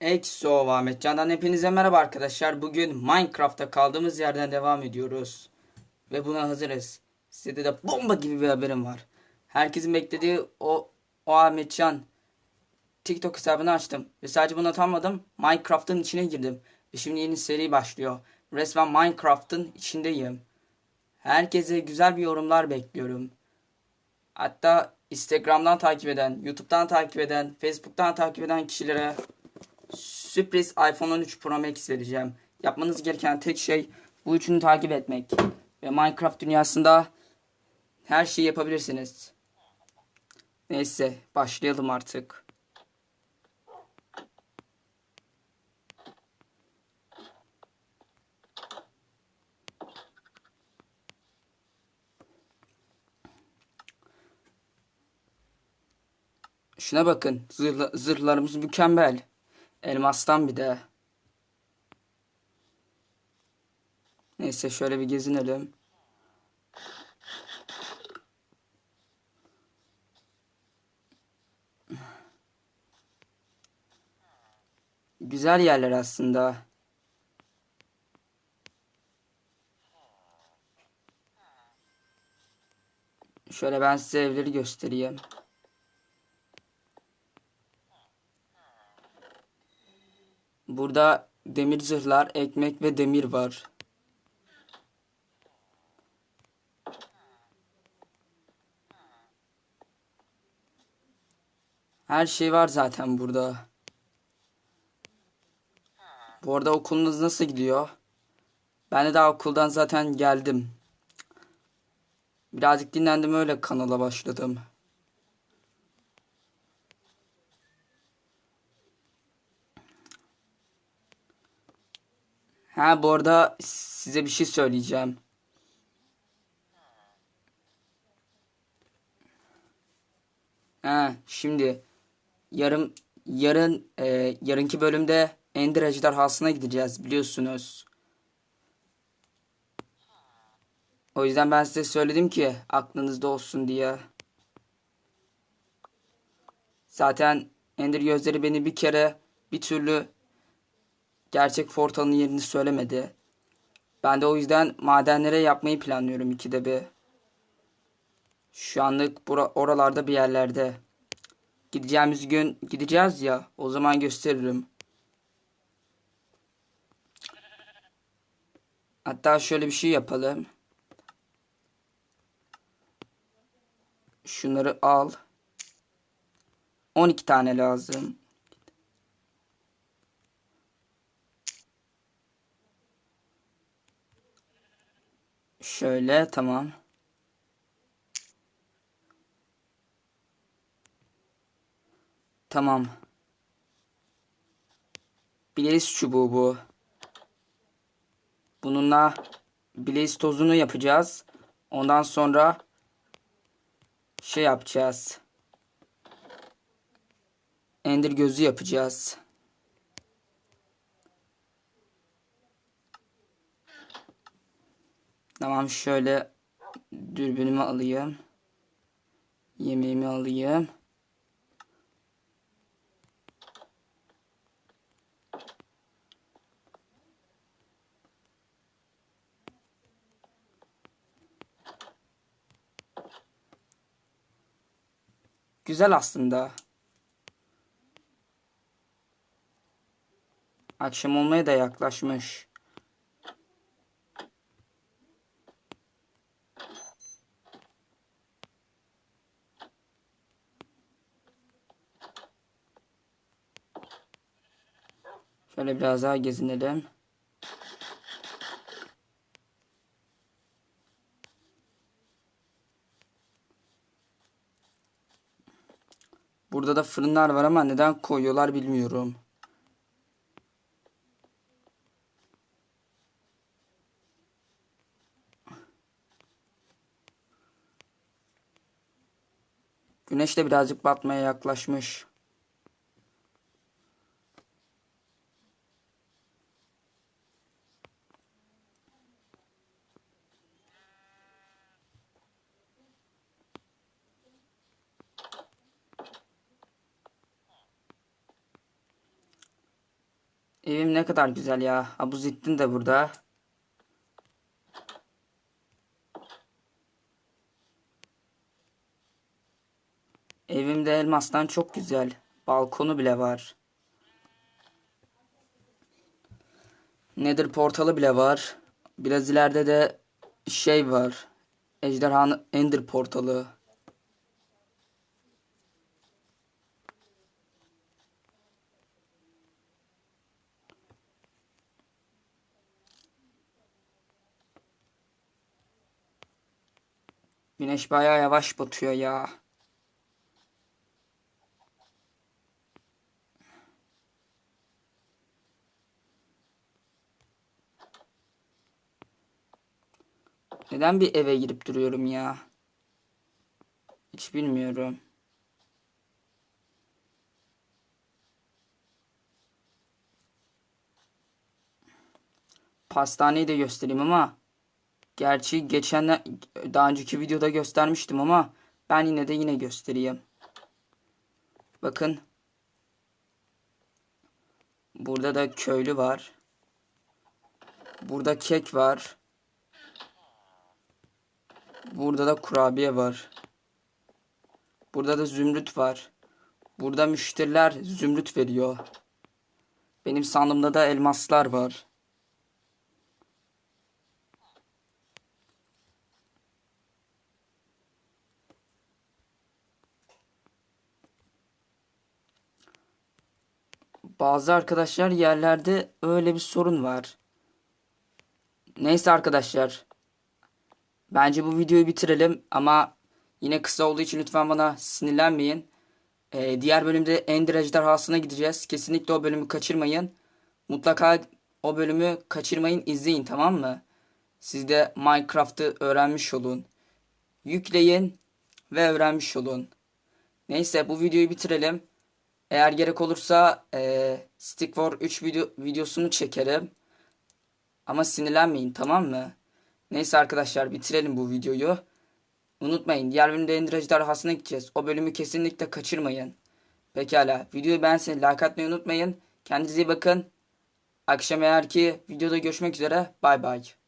Exo Ahmet Can'dan hepinize merhaba arkadaşlar. Bugün Minecraft'ta kaldığımız yerden devam ediyoruz. Ve buna hazırız. Size de bomba gibi bir haberim var. Herkesin beklediği o, o Ahmet Can TikTok hesabını açtım. Ve sadece bunu atanmadım. Minecraft'ın içine girdim. Ve şimdi yeni seri başlıyor. Resmen Minecraft'ın içindeyim. Herkese güzel bir yorumlar bekliyorum. Hatta Instagram'dan takip eden, YouTube'dan takip eden, Facebook'tan takip eden kişilere sürpriz iPhone 13 Pro Max vereceğim. Yapmanız gereken tek şey bu üçünü takip etmek. Ve Minecraft dünyasında her şeyi yapabilirsiniz. Neyse başlayalım artık. Şuna bakın. Zırhla, zırhlarımız mükemmel. Elmastan bir de. Neyse şöyle bir gezinelim. Güzel yerler aslında. Şöyle ben size evleri göstereyim. Burada demir zırhlar, ekmek ve demir var. Her şey var zaten burada. Bu arada okulunuz nasıl gidiyor? Ben de daha okuldan zaten geldim. Birazcık dinlendim öyle kanala başladım. Ha bu arada size bir şey söyleyeceğim. Ha şimdi yarım yarın e, yarınki bölümde Ender Ejderhası'na gideceğiz biliyorsunuz. O yüzden ben size söyledim ki aklınızda olsun diye. Zaten Ender gözleri beni bir kere bir türlü gerçek portalın yerini söylemedi. Ben de o yüzden madenlere yapmayı planlıyorum ikide bir. Şu anlık oralarda bir yerlerde. Gideceğimiz gün gideceğiz ya o zaman gösteririm. Hatta şöyle bir şey yapalım. Şunları al. 12 tane lazım. Şöyle tamam. Tamam. Blaze çubuğu bu. Bununla Blaze tozunu yapacağız. Ondan sonra şey yapacağız. Ender gözü yapacağız. Tamam şöyle dürbünümü alayım. Yemeğimi alayım. Güzel aslında. Akşam olmaya da yaklaşmış. Şöyle biraz daha gezinelim. Burada da fırınlar var ama neden koyuyorlar bilmiyorum. Güneş de birazcık batmaya yaklaşmış. Evim ne kadar güzel ya. Abuzittin de burada. Evimde elmastan çok güzel. Balkonu bile var. Nether portalı bile var. Biraz ileride de şey var. Ejderhanın Ender portalı. Güneş bayağı yavaş batıyor ya. Neden bir eve girip duruyorum ya? Hiç bilmiyorum. Pastaneyi de göstereyim ama gerçi geçen daha önceki videoda göstermiştim ama ben yine de yine göstereyim. Bakın. Burada da köylü var. Burada kek var. Burada da kurabiye var. Burada da zümrüt var. Burada müşteriler zümrüt veriyor. Benim sandığımda da elmaslar var. Bazı arkadaşlar yerlerde öyle bir sorun var. Neyse arkadaşlar. Bence bu videoyu bitirelim ama yine kısa olduğu için lütfen bana sinirlenmeyin. Ee, diğer bölümde Ender Ejderhası'na gideceğiz. Kesinlikle o bölümü kaçırmayın. Mutlaka o bölümü kaçırmayın izleyin tamam mı? Siz de Minecraft'ı öğrenmiş olun. Yükleyin ve öğrenmiş olun. Neyse bu videoyu bitirelim. Eğer gerek olursa e, Stick War 3 video, videosunu çekerim. Ama sinirlenmeyin tamam mı? Neyse arkadaşlar bitirelim bu videoyu. Unutmayın diğer bölümde Ender Ejderhası'na gideceğiz. O bölümü kesinlikle kaçırmayın. Pekala videoyu beğenseniz like atmayı unutmayın. Kendinize iyi bakın. Akşam eğer ki videoda görüşmek üzere. Bay bay.